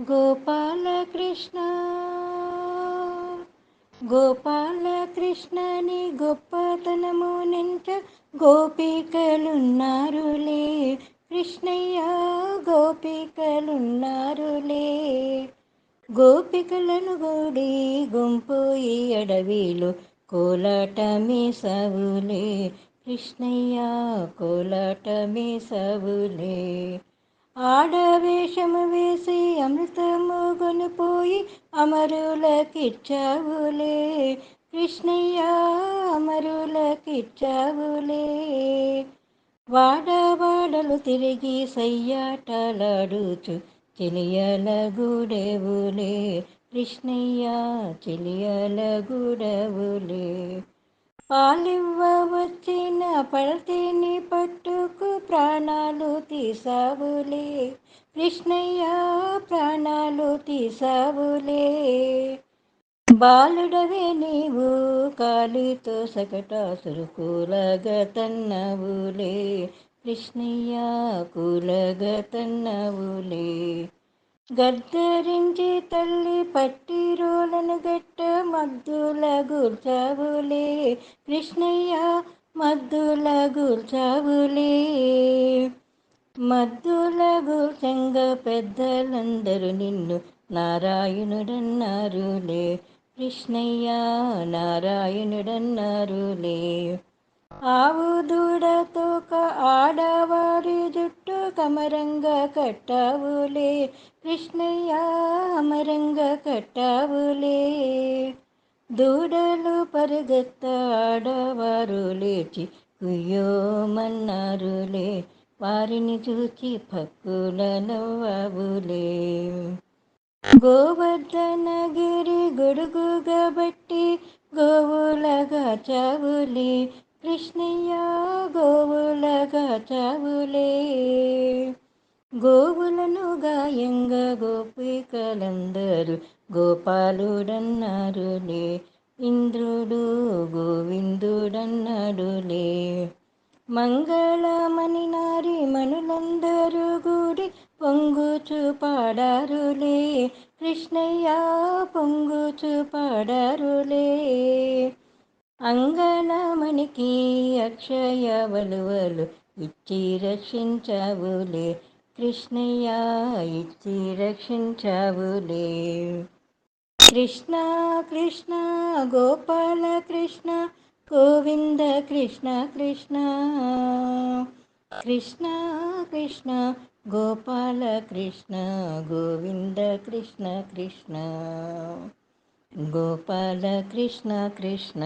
గోపాల కృష్ణ గోపాల కృష్ణని గొప్పతనము నించ గోపికలున్నారులే. కృష్ణయ్య గోపికలున్నారులే. గోపికలను గూడి గుంపు ఈ అడవిలో కోలాటమి సవులే. కృష్ణయ్య కోలాటమి సవులే. ఆడవేషము వేసి అమృతము కొనిపోయి అమరులకిచ్చావులే. కృష్ణయ్య అమరులకిచ్చావులే. వాడవాడలు తిరిగి సయ్యాటలాడుచు చెలియల గుడెవులే కృష్ణయ్య చెలియల గుడవులే పాలివ్వ వచ్చిన పడతిని పట్టుకు ప్రాణాలు తీసావులే. కృష్ణయ్య ప్రాణాలు తీసావులే. బాలుడవే నీవు కాలితో సకటాసురు కూలగా తన్నవులే కృష్ణయ్య కూలగా తన్నవులే గద్దరించి తల్లి పట్టి రోలను గట్ట మద్దుల గుర్చవులే. కృష్ణయ్య మద్దుల గుర్చావులే మద్దుల గుర్చంగ పెద్దలందరూ నిన్ను నారాయణుడన్నారులే. కృష్ణయ్య నారాయణుడన్నారులే. ఆవు దూడతోక ఆడవారి జుట్టు కమరంగా కట్టావులే. కృష్ణయ్య అమరంగ కట్టావులే. దూడలు పరిగెత్తాడవారు లేచి కుయ్యోమన్నారులే వారిని చూచి పక్కుల గోవర్ధన గోవర్ధనగిరి గొడుగుగా బట్టి గోవులగా చావులే కృష్ణయ్య గోవులగా చావులే. గోవులను గాయంగా గోపికలందరూ గోపాలుడన్నారులే ఇంద్రుడు గోవిందుడన్నాడులే. మంగళమణి నారి మనులందరూ గుడి పొంగుచు పాడారులే. కృష్ణయ్య పొంగుచు పాడారులే. అంగళమణికి అక్షయ వలువలు ఇచ్చి రక్షించావులే. కృష్ణయ్య ఇచ్చి రక్షించావులే. కృష్ణ కృష్ణ గోపాల కృష్ణ గోవింద కృష్ణ కృష్ణ. కృష్ణ కృష్ణ గోపాల కృష్ణ గోవింద కృష్ణ కృష్ణ. గోపాల కృష్ణ కృష్ణ.